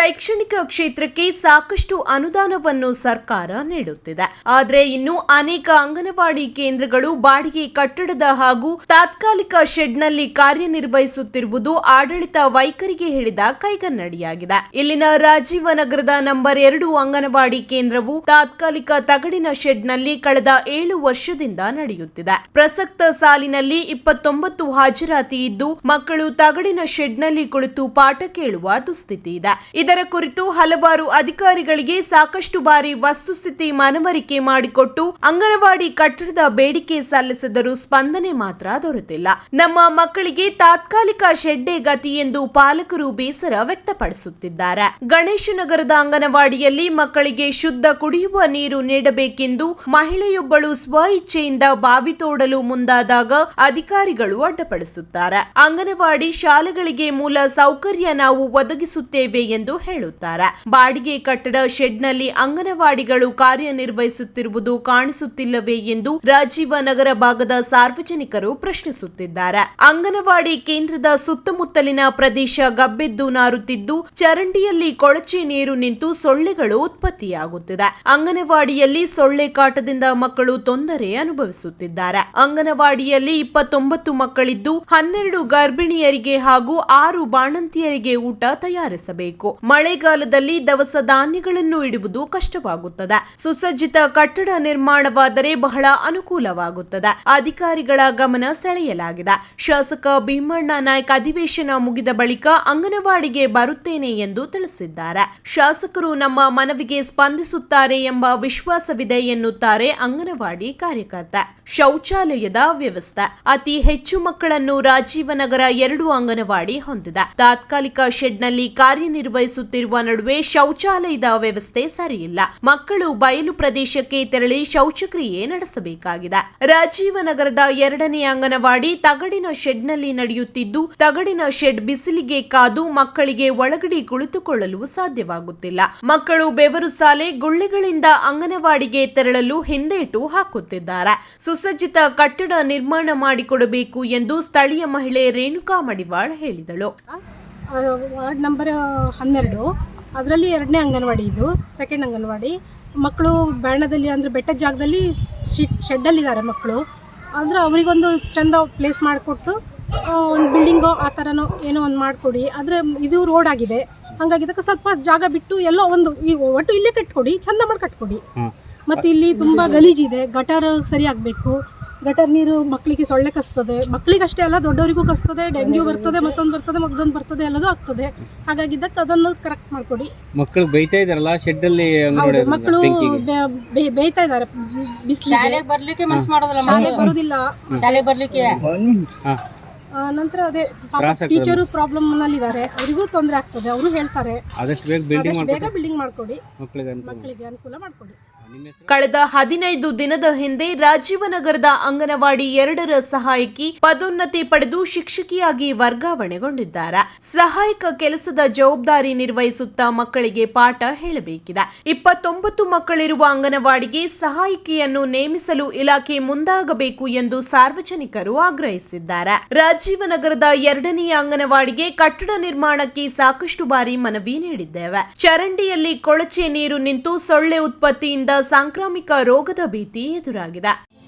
ಶೈಕ್ಷಣಿಕ ಕ್ಷೇತ್ರಕ್ಕೆ ಸಾಕಷ್ಟು ಅನುದಾನವನ್ನು ಸರ್ಕಾರ ನೀಡುತ್ತಿದೆ. ಆದರೆ ಇನ್ನು ಅನೇಕ ಅಂಗನವಾಡಿ ಕೇಂದ್ರಗಳು ಬಾಡಿಗೆ ಕಟ್ಟಡದ ಹಾಗೂ ತಾತ್ಕಾಲಿಕ ಶೆಡ್ನಲ್ಲಿ ಕಾರ್ಯನಿರ್ವಹಿಸುತ್ತಿರುವುದು ಆಡಳಿತ ವೈಖರಿಗೆ ಹಿಡಿದ ಕೈಗನ್ನಡಿಯಾಗಿದೆ. ಇಲ್ಲಿನ ರಾಜೀವ ನಗರದ ನಂಬರ್ ಎರಡು ಅಂಗನವಾಡಿ ಕೇಂದ್ರವು ತಾತ್ಕಾಲಿಕ ತಗಡಿನ ಶೆಡ್ನಲ್ಲಿ ಕಳೆದ ಏಳು ವರ್ಷದಿಂದ ನಡೆಯುತ್ತಿದೆ. ಪ್ರಸಕ್ತ ಸಾಲಿನಲ್ಲಿ ಇಪ್ಪತ್ತೊಂಬತ್ತು ಹಾಜರಾತಿ ಇದ್ದು, ಮಕ್ಕಳು ತಗಡಿನ ಶೆಡ್ನಲ್ಲಿ ಕುಳಿತು ಪಾಠ ಕೇಳುವ ದುಸ್ಥಿತಿ ಇದೆ. ಇದರ ಕುರಿತು ಹಲವಾರು ಅಧಿಕಾರಿಗಳಿಗೆ ಸಾಕಷ್ಟು ಬಾರಿ ವಸ್ತುಸ್ಥಿತಿ ಮನವರಿಕೆ ಮಾಡಿಕೊಟ್ಟು ಅಂಗನವಾಡಿ ಕಟ್ಟಡದ ಬೇಡಿಕೆ ಸಲ್ಲಿಸಿದರೂ ಸ್ಪಂದನೆ ಮಾತ್ರ ದೊರೆತಿಲ್ಲ. ನಮ್ಮ ಮಕ್ಕಳಿಗೆ ತಾತ್ಕಾಲಿಕ ಶೆಡ್ಡೆ ಗತಿ ಎಂದು ಪಾಲಕರು ಬೇಸರ ವ್ಯಕ್ತಪಡಿಸುತ್ತಿದ್ದಾರೆ. ಗಣೇಶ ನಗರದ ಅಂಗನವಾಡಿಯಲ್ಲಿ ಮಕ್ಕಳಿಗೆ ಶುದ್ಧ ಕುಡಿಯುವ ನೀರು ನೀಡಬೇಕೆಂದು ಮಹಿಳೆಯೊಬ್ಬಳು ಸ್ವ ಇಚ್ಛೆಯಿಂದ ಬಾವಿ ತೋಡಲು ಮುಂದಾದಾಗ ಅಧಿಕಾರಿಗಳು ಅಡ್ಡಪಡಿಸುತ್ತಾರೆ. ಅಂಗನವಾಡಿ ಶಾಲೆಗಳಿಗೆ ಮೂಲ ಸೌಕರ್ಯ ನಾವು ಒದಗಿಸುತ್ತೇವೆ ಎಂದು ಹೇಳುತ್ತಾರೆ. ಬಾಡಿಗೆ ಕಟ್ಟಡ ಶೆಡ್ನಲ್ಲಿ ಅಂಗನವಾಡಿಗಳು ಕಾರ್ಯನಿರ್ವಹಿಸುತ್ತಿರುವುದು ಕಾಣಿಸುತ್ತಿಲ್ಲವೇ ಎಂದು ರಾಜೀವ ನಗರ ಭಾಗದ ಸಾರ್ವಜನಿಕರು ಪ್ರಶ್ನಿಸುತ್ತಿದ್ದಾರೆ. ಅಂಗನವಾಡಿ ಕೇಂದ್ರದ ಸುತ್ತಮುತ್ತಲಿನ ಪ್ರದೇಶ ಗಬ್ಬೆದ್ದು ನಾರುತ್ತಿದ್ದು, ಚರಂಡಿಯಲ್ಲಿ ಕೊಳಚೆ ನೀರು ನಿಂತು ಸೊಳ್ಳೆಗಳು ಉತ್ಪತ್ತಿಯಾಗುತ್ತಿದೆ. ಅಂಗನವಾಡಿಯಲ್ಲಿ ಸೊಳ್ಳೆ ಕಾಟದಿಂದ ಮಕ್ಕಳು ತೊಂದರೆ ಅನುಭವಿಸುತ್ತಿದ್ದಾರೆ. ಅಂಗನವಾಡಿಯಲ್ಲಿ ಇಪ್ಪತ್ತೊಂಬತ್ತು ಮಕ್ಕಳಿದ್ದು, ಹನ್ನೆರಡು ಗರ್ಭಿಣಿಯರಿಗೆ ಹಾಗೂ ಆರು ಬಾಣಂತಿಯರಿಗೆ ಊಟ ತಯಾರಿಸಬೇಕು. ಮಳೆಗಾಲದಲ್ಲಿ ದವಸ ಧಾನ್ಯಗಳನ್ನು ಇಡುವುದು ಕಷ್ಟವಾಗುತ್ತದೆ. ಸುಸಜ್ಜಿತ ಕಟ್ಟಡ ನಿರ್ಮಾಣವಾದರೆ ಬಹಳ ಅನುಕೂಲವಾಗುತ್ತದೆ. ಅಧಿಕಾರಿಗಳ ಗಮನ ಸೆಳೆಯಲಾಗಿದೆ. ಶಾಸಕ ಭೀಮಣ್ಣ ನಾಯ್ಕ ಅಧಿವೇಶನ ಮುಗಿದ ಬಳಿಕ ಅಂಗನವಾಡಿಗೆ ಬರುತ್ತೇನೆ ಎಂದು ತಿಳಿಸಿದ್ದಾರೆ. ಶಾಸಕರು ನಮ್ಮ ಮನವಿಗೆ ಸ್ಪಂದಿಸುತ್ತಾರೆ ಎಂಬ ವಿಶ್ವಾಸವಿದೆ ಎನ್ನುತ್ತಾರೆ ಅಂಗನವಾಡಿ ಕಾರ್ಯಕರ್ತ. ಶೌಚಾಲಯದ ವ್ಯವಸ್ಥೆ. ಅತಿ ಹೆಚ್ಚು ಮಕ್ಕಳನ್ನು ರಾಜೀವನಗರ ಎರಡು ಅಂಗನವಾಡಿ ಹೊಂದಿದೆ. ತಾತ್ಕಾಲಿಕ ಶೆಡ್ನಲ್ಲಿ ಕಾರ್ಯನಿರ್ವಹಿಸುತ್ತಿರುವ ನಡುವೆ ಶೌಚಾಲಯದ ವ್ಯವಸ್ಥೆ ಸರಿಯಿಲ್ಲ. ಮಕ್ಕಳು ಬಯಲು ಪ್ರದೇಶಕ್ಕೆ ತೆರಳಿ ಶೌಚಕ್ರಿಯೆ ನಡೆಸಬೇಕಾಗಿದೆ. ರಾಜೀವನಗರದ ಎರಡನೇ ಅಂಗನವಾಡಿ ತಗಡಿನ ಶೆಡ್ನಲ್ಲಿ ನಡೆಯುತ್ತಿದ್ದು, ತಗಡಿನ ಶೆಡ್ ಬಿಸಿಲಿಗೆ ಕಾದು ಮಕ್ಕಳಿಗೆ ಒಳಗಡೆ ಕುಳಿತುಕೊಳ್ಳಲು ಸಾಧ್ಯವಾಗುತ್ತಿಲ್ಲ. ಮಕ್ಕಳು ಬೆವರು ಸಾಲೆ ಗುಳ್ಳೆಗಳಿಂದ ಅಂಗನವಾಡಿಗೆ ತೆರಳಲು ಹಿಂದೇಟು ಹಾಕುತ್ತಿದ್ದಾರೆ. ಸುಸಜ್ಜಿತ ಕಟ್ಟಡ ನಿರ್ಮಾಣ ಮಾಡಿಕೊಡಬೇಕು ಎಂದು ಸ್ಥಳೀಯ ಮಹಿಳೆ ರೇಣುಕಾ ಮಡಿವಾಳ್ ಹೇಳಿದಳು. ವಾರ್ಡ್ ನಂಬರ್ ಹನ್ನೆರಡು. ಅದರಲ್ಲಿ ಎರಡನೇ ಅಂಗನವಾಡಿ ಇದು ಸೆಕೆಂಡ್ ಅಂಗನವಾಡಿ. ಮಕ್ಕಳು ಬ್ಯಾಣದಲ್ಲಿ ಅಂದರೆ ಬೆಟ್ಟದ ಜಾಗದಲ್ಲಿ ಶೆಡ್ಡಲ್ಲಿದ್ದಾರೆ ಮಕ್ಕಳು. ಅಂದರೆ ಅವರಿಗೊಂದು ಚಂದ ಪ್ಲೇಸ್ ಮಾಡಿಕೊಟ್ಟು ಒಂದು ಬಿಲ್ಡಿಂಗು ಆ ಥರನೋ ಏನೋ ಒಂದು ಮಾಡಿಕೊಡಿ. ಆದರೆ ಇದು ರೋಡ್ ಆಗಿದೆ. ಹಾಗಾಗಿ ಸ್ವಲ್ಪ ಜಾಗ ಬಿಟ್ಟು ಎಲ್ಲೋ ಒಂದು, ಈ ಒಟ್ಟು ಇಲ್ಲೇ ಕಟ್ಕೊಡಿ, ಚಂದ ಮಾಡಿ ಕಟ್ಕೊಡಿ. ಮತ್ತು ಇಲ್ಲಿ ತುಂಬ ಗಲೀಜಿದೆ ಗಟರ್ ಸರಿ ಆಗ್ಬೇಕು. ಗಟರ್ ನೀರು ಮಕ್ಕಳಿಗೆ ಸೊಳ್ಳೆ ಕಸ್ತದೆ. ಮಕ್ಕಳಿಗಷ್ಟೇ ಅಲ್ಲ ದೊಡ್ಡವರಿಗೂ ಕಸ್ತದೆ ಡೆಂಗ್ಯೂ ಬರ್ತದೆ ಮತ್ತೊಂದು ಬರ್ತದೆ ಮತ್ತೊಂದು ಬರ್ತದೆ ಎಲ್ಲದೂ ಆಗ್ತದೆ. ಹಾಗಾಗಿದ್ದಕ್ಕೆ ಅದನ್ನು ಕರೆಕ್ಟ್ ಮಾಡ್ಕೊಡಿ. ಮಕ್ಕಳು ಬೇಯ್ತಾ ಇದಾರಲ್ಲ ಶೆಡ್ ಅಲ್ಲಿ ಮಕ್ಕಳು ಬೇಯ್ತಾ ಇದ್ದಾರೆ. ಬಿಸಿಲು ಬರ್ಲಿಕ್ಕೆ ಮನಸ್ಸು ಮಾಡೋದಿಲ್ಲ ಶಾಲೆ ಬರೋದಿಲ್ಲ. ಶಾಲೆ ಬರ್ಲಿಕ್ಕೆ? ನಂತರ ಅದೇ. ಟೀಚರು ಪ್ರಾಬ್ಲಮ್ ನಲ್ಲಿದ್ದಾರೆ. ಅವರಿಗೂ ತೊಂದರೆ ಆಗ್ತದೆ ಅವರು ಹೇಳ್ತಾರೆ. ಆದಷ್ಟು ಬೇಗ ಬಿಲ್ಡಿಂಗ್ ಬೇಗ ಬಿಲ್ಡಿಂಗ್ ಮಾಡ್ಕೊಡಿ. ಮಕ್ಕಳಿಗೆ ಅನುಕೂಲ ಮಾಡ್ಕೊಡಿ. ಕಳೆದ ಹದಿನೈದು ದಿನದ ಹಿಂದೆ ರಾಜೀವನಗರದ ಅಂಗನವಾಡಿ ಎರಡರ ಸಹಾಯಕಿ ಪದೋನ್ನತಿ ಪಡೆದು ಶಿಕ್ಷಕಿಯಾಗಿ ವರ್ಗಾವಣೆಗೊಂಡಿದ್ದಾರೆ. ಸಹಾಯಕ ಕೆಲಸದ ಜವಾಬ್ದಾರಿ ನಿರ್ವಹಿಸುತ್ತಾ ಮಕ್ಕಳಿಗೆ ಪಾಠ ಹೇಳಬೇಕಿದೆ. ಇಪ್ಪತ್ತೊಂಬತ್ತು ಮಕ್ಕಳಿರುವ ಅಂಗನವಾಡಿಗೆ ಸಹಾಯಕಿಯನ್ನು ನೇಮಿಸಲು ಇಲಾಖೆ ಮುಂದಾಗಬೇಕು ಎಂದು ಸಾರ್ವಜನಿಕರು ಆಗ್ರಹಿಸಿದ್ದಾರೆ. ರಾಜೀವನಗರದ ಎರಡನೆಯ ಅಂಗನವಾಡಿಗೆ ಕಟ್ಟಡ ನಿರ್ಮಾಣಕ್ಕೆ ಸಾಕಷ್ಟು ಬಾರಿ ಮನವಿ ನೀಡಿದ್ದೇವೆ. ಚರಂಡಿಯಲ್ಲಿ ಕೊಳಚೆ ನೀರು ನಿಂತು ಸೊಳ್ಳೆ ಉತ್ಪತ್ತಿಯಿಂದ ಸಾಂಕ್ರಾಮಿಕ ರೋಗದ ಭೀತಿ ಎದುರಾಗಿದೆ.